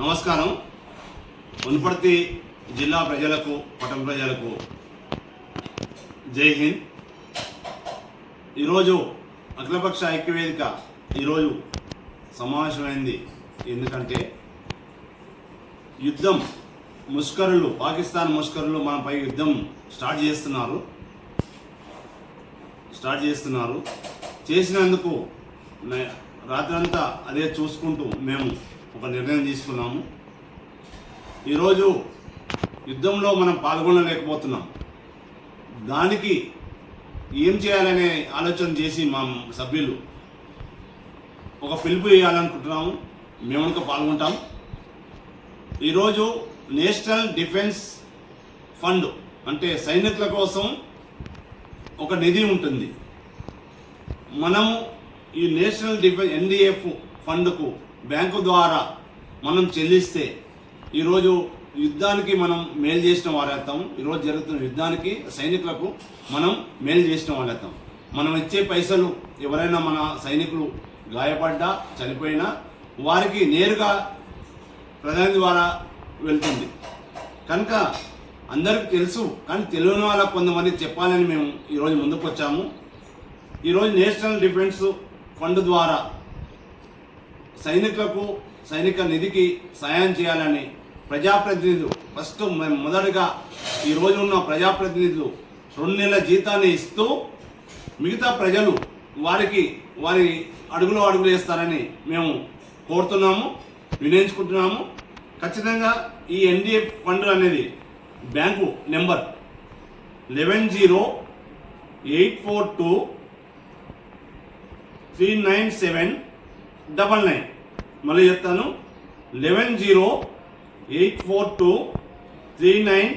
నమస్కారం. మునుపర్తి జిల్లా ప్రజలకు పట్టణ ప్రజలకు జై హింద్. ఈరోజు అఖిలపక్ష ఐక్యవేదిక ఈరోజు సమావేశమైంది. ఎందుకంటే యుద్ధం ముష్కరులు పాకిస్తాన్ ముష్కరులు మనపై యుద్ధం స్టార్ట్ చేస్తున్నారు. స్టార్ట్ చేస్తున్నారు. చేసినందుకు రాత్రంతా అదే చూసుకుంటూ మేము ఒక నిర్ణయం తీసుకున్నాము. ఈరోజు యుద్ధంలో మనం పాల్గొనలేకపోతున్నాం. దానికి ఏం చేయాలనే ఆలోచన చేసి మా సభ్యులు ఒక పిలుపు వేయాలనుకుంటున్నాము. మేము ఇంకా పాల్గొంటాం. ఈరోజు నేషనల్ డిఫెన్స్ ఫండ్ అంటే సైనికుల కోసం ఒక నిధి ఉంటుంది. మనము ఈ నేషనల్ డిఫెన్స్ ఎన్డిఎఫ్ ఫండ్కు బ్యాంకు ద్వారా మనం చెల్లిస్తే ఈరోజు యుద్ధానికి మనం మేలు చేసిన వారేస్తాం ఈరోజు జరుగుతున్న యుద్ధానికి సైనికులకు మనం మేలు చేసిన వాళ్ళేస్తాం మనం ఇచ్చే పైసలు ఎవరైనా మన సైనికులు గాయపడ్డా చనిపోయినా వారికి నేరుగా ప్రధాని ద్వారా వెళ్తుంది. కనుక అందరికీ తెలుసు కానీ తెలియని వాళ్ళకు కొంతమంది చెప్పాలని మేము ఈరోజు ముందుకు వచ్చాము. ఈరోజు నేషనల్ డిఫెన్స్ ఫండ్ ద్వారా సైనికులకు సైనిక నిధికి సాయం చేయాలని ప్రజాప్రతినిధులు ఫస్ట్ మేము మొదటగా ఈరోజు ఉన్న ప్రజాప్రతినిధులు రెండు నెలల జీతాన్ని ఇస్తూ మిగతా ప్రజలు వారికి వారి అడుగులో అడుగులు వేస్తారని మేము కోరుతున్నాము వినియోగించుకుంటున్నాము. ఖచ్చితంగా ఈ ఎన్డిఎఫ్ ఫండ్ అనేది bank number eleven zero eight four two three nine seven double nine. మళ్ళీ చెప్తాను. Eleven zero eight four two three nine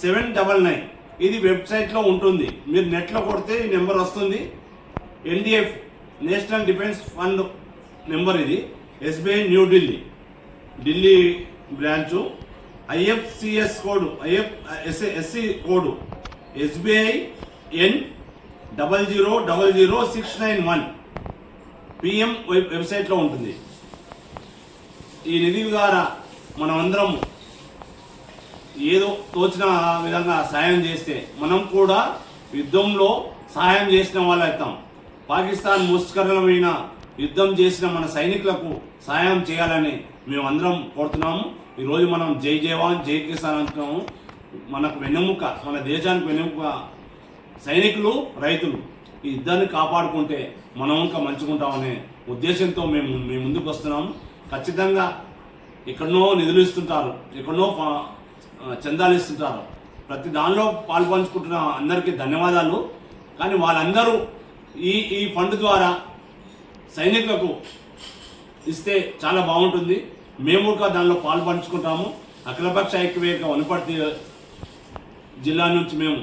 seven double nine. ఇది వెబ్సైట్లో ఉంటుంది. మీరు నెట్లో కొడితే ఈ నెంబర్ వస్తుంది. NDF national defence fund number ఇది. SBI New Delhi Delhi branch. IFCS code IF SA SC code. SBI N double zero double zero six nine one. PM web వెబ్సైట్లో ఉంటుంది. ఈ నిధి ద్వారా మనం అందరం ఏదో తోచిన విధంగా సాయం చేస్తే మనం కూడా యుద్ధంలో సహాయం చేసిన వాళ్ళు అవుతాం. పాకిస్తాన్ ముష్కరమైన యుద్ధం చేసిన మన సైనికులకు సహాయం చేయాలని మేము అందరం కోరుతున్నాము. ఈరోజు మనం జై జవాన్ జై కిసాన్ అంటున్నాము మనకు వెన్నెముక మన దేశానికి వెన్నెముక సైనికులు రైతులు ఈ యుద్ధాన్ని కాపాడుకుంటే మనం ఇంకా మంచుకుంటామనే ఉద్దేశంతో మేము మేము ముందుకు వస్తున్నాము ఖచ్చితంగా ఎక్కడనో నిధులు ఇస్తుంటారు ఎక్కడనో చందాలు ఇస్తుంటారు ప్రతి దానిలో పాల్పంచుకుంటున్న అందరికీ ధన్యవాదాలు. కానీ వాళ్ళందరూ ఈ ఈ ఫండ్ ద్వారా సైనికులకు ఇస్తే చాలా బాగుంటుంది. మేము కూడా దానిలో పాల్పంచుకుంటాము. అఖిలపక్ష ఐక్యవేదిక వనపర్తి జిల్లా నుంచి మేము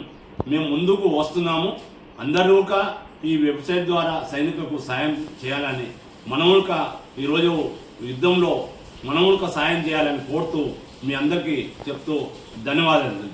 మేము ముందుకు వస్తున్నాము. అందరూ ఒక ఈ వెబ్సైట్ ద్వారా సైనికులకు సాయం చేయాలని మనముక ఈరోజు యుద్ధంలో మనముక సాయం చేయాలని కోరుతూ మీ అందరికీ చెప్తూ ధన్యవాదాలు.